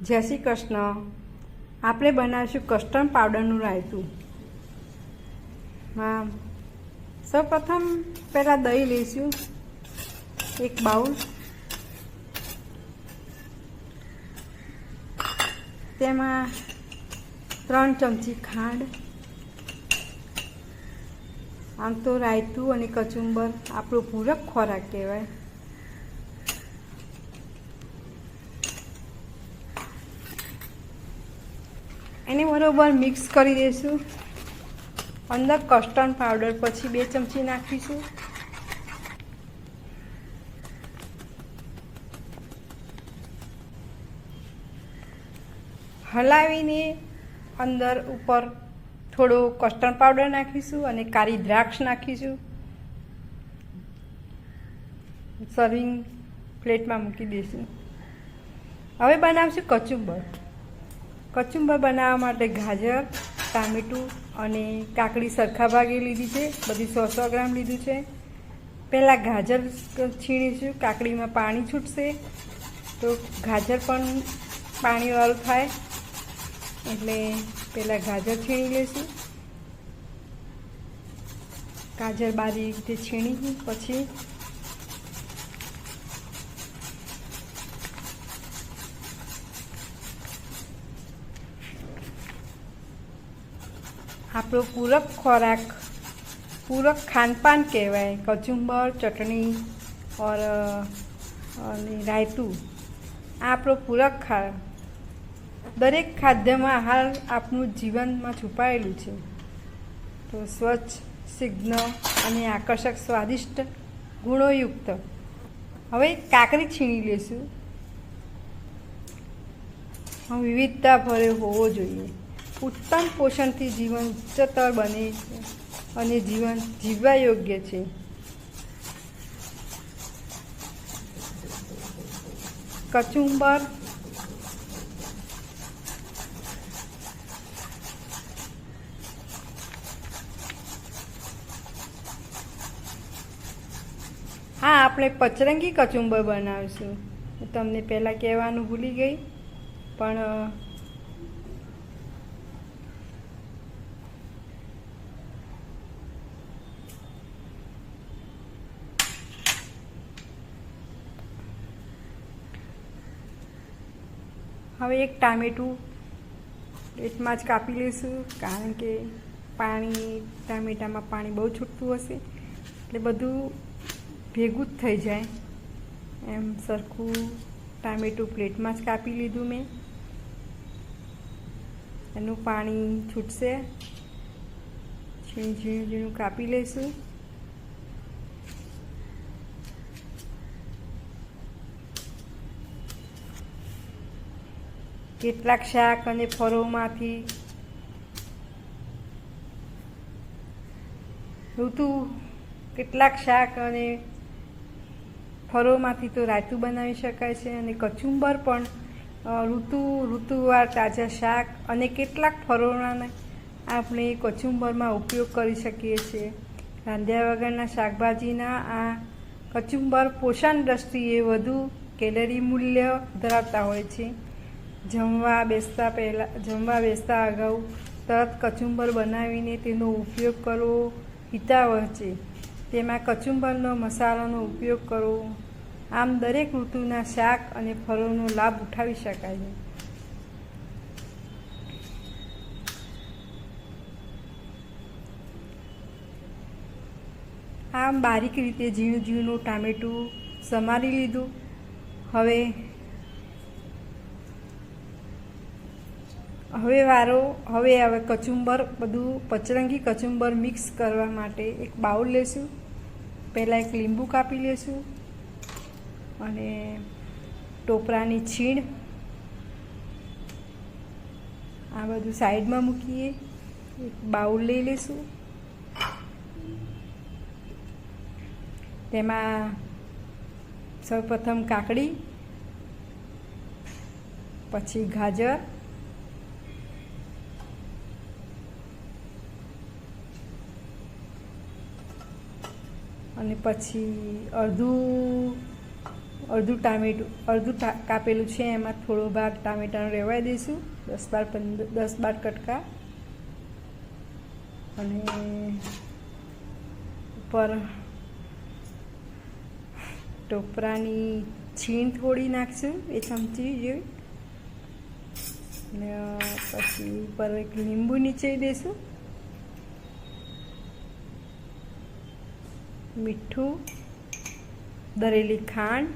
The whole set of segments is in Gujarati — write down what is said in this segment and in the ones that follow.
જય શ્રી કૃષ્ણ. આપણે બનાવીશું કસ્ટર્ડ પાવડરનું રાયતું. હા. સૌપ્રથમ પહેલાં દહીં લઈશું. એક બાઉલ. તેમાં ત્રણ ચમચી ખાંડ. આમ તો રાયતું અને કચુંબર આપણો પૂરક ખોરાક કહેવાય. એને બરોબર મિક્સ કરી દઈશું અંદર કસ્ટર્ડ પાવડર પછી બે ચમચી નાખીશું. હલાવીને અંદર ઉપર થોડો કસ્ટર્ડ પાવડર નાખીશું અને કાળી દ્રાક્ષ નાખીશું. સર્વિંગ પ્લેટમાં મૂકી દઈશું હવે બનાવશું કચુંબર. કચુંબર બનાવવા માટે ગાજર, ટામેટું અને કાકડી સરખા ભાગે લીધી છે. બધી સો સો ગ્રામ લીધું છે. પહેલાં ગાજર છીણીશું કાકડીમાં પાણી છૂટશે તો ગાજર પણ પાણીવાળું થાય. એટલે પહેલાં ગાજર છીણી લઈશું ગાજર બારી રીતે છીણી, પછી આપણો પૂરક ખોરાક, પૂરક ખાનપાન કહેવાય. કચુંબર, ચટણી, ઓર, અને રાયતું. આ આપણો પૂરક ખા, દરેક ખાદ્યમાં આહાર આપણું જીવનમાં છુપાયેલું છે. તો સ્વચ્છ, સિગ્ન અને આકર્ષક, સ્વાદિષ્ટ, ગુણોયુક્ત. હવે કાકડી છીણી લેશું. વિવિધતા ભરે હોવો જોઈએ. ઉત્તમ પોષણથી જીવન ઉચ્ચતર બને છે અને જીવન જીવવા યોગ્ય છે. કચુંબર હા, આપણે પચરંગી કચુંબર બનાવીશું. તમને પહેલાં કહેવાનું ભૂલી ગઈ, પણ હવે એક ટામેટું પ્લેટમાં જ કાપી લઈશું, કારણ કે પાણી, ટામેટામાં પાણી બહુ છૂટતું હશે, એટલે બધું ભેગું જ થઈ જાય. એમ સરખું ટામેટું પ્લેટમાં જ કાપી લીધું મેં. એનું પાણી છૂટશે. ઝીણું ઝીણું ઝીણું કાપી લઈશું. કેટલાક શાક અને ફળોમાંથી. ઋતુ, કેટલાક શાક અને ફળોમાંથી તો રાયતું બનાવી શકાય છે અને કચુંબર પણ ઋતુ, ઋતુવાર તાજા શાક અને કેટલાક ફળોના આપણે કચુંબરમાં ઉપયોગ કરી શકીએ છીએ. રાંધ્યા વગરના શાકભાજીના આ કચુંબર પોષણ દ્રષ્ટિએ વધુ કેલરી મૂલ્ય ધરાવતા હોય છે. જમવા બેસતા પહેલાં, જમવા બેસતા અગાઉ તરત કચુંબર બનાવીને તેનો ઉપયોગ કરવો હિતાવહ છે તેમાં કચુંબરનો મસાલાનો ઉપયોગ કરવો. આમ દરેક ઋતુના શાક અને ફળોનો લાભ ઉઠાવી શકાય. છે આમ બારીક રીતે ઝીણું ઝીણું ટામેટું સમારી લીધું. હવે હવે વારો, હવે હવે કચુંબર, બધું પચરંગી કચુંબર મિક્સ કરવા માટે એક બાઉલ લેશું. પહેલાં એક લીંબુ કાપી લેશું અને ટોપરાની છીણ આ બધું સાઈડમાં મૂકીએ. એક બાઉલ લઈ લઈશું તેમાં સૌપ્રથમ કાકડી, પછી ગાજર અને પછી અડધું અડધું ટામેટું, અડધું કાપેલું છે, એમાં થોડો ભાગ ટામેટાનો રહેવાય દઈશું, દસ બાર પંદર, દસ બાર કટકા. અને ઉપર ટોપરાની છીણ થોડી નાખશું એ ચમચી જેવી. ને પછી ઉપર એક લીંબુ નીચે દઈશું. મીઠું દરેલી ખાંડ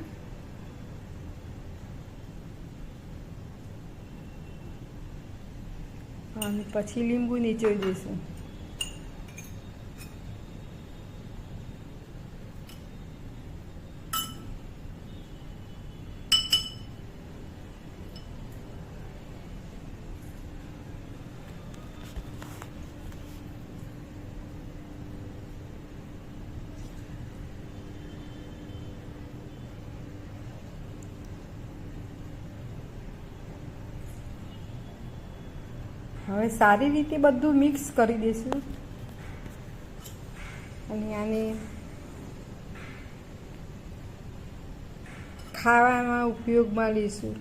અને પછી લીંબુ નીચોઈ દઈશું હવે સારી રીતે બધું મિક્સ કરી દઈશું અને આને ખાવામાં ઉપયોગમાં લઈશું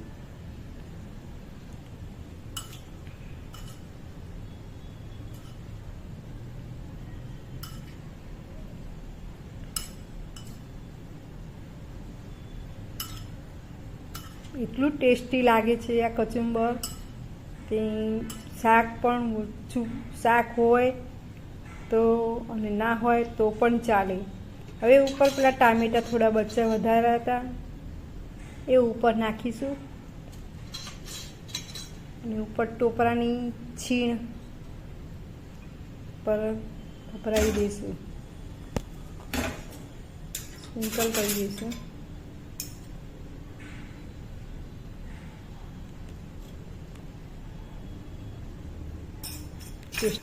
એટલું ટેસ્ટી લાગે છે આ કચુંબર. તે શાક પણ ઓછું શાક હોય તો અને ના હોય તો પણ ચાલે. હવે ઉપર પેલા ટામેટા થોડા બચ્ચા વધારે હતા. એ ઉપર નાખીશું. અને ઉપર ટોપરાની છીણ પર વપરાવી દઈશું. સ્પ્રિંકલ કરી દઈશું. ટેસ્ટ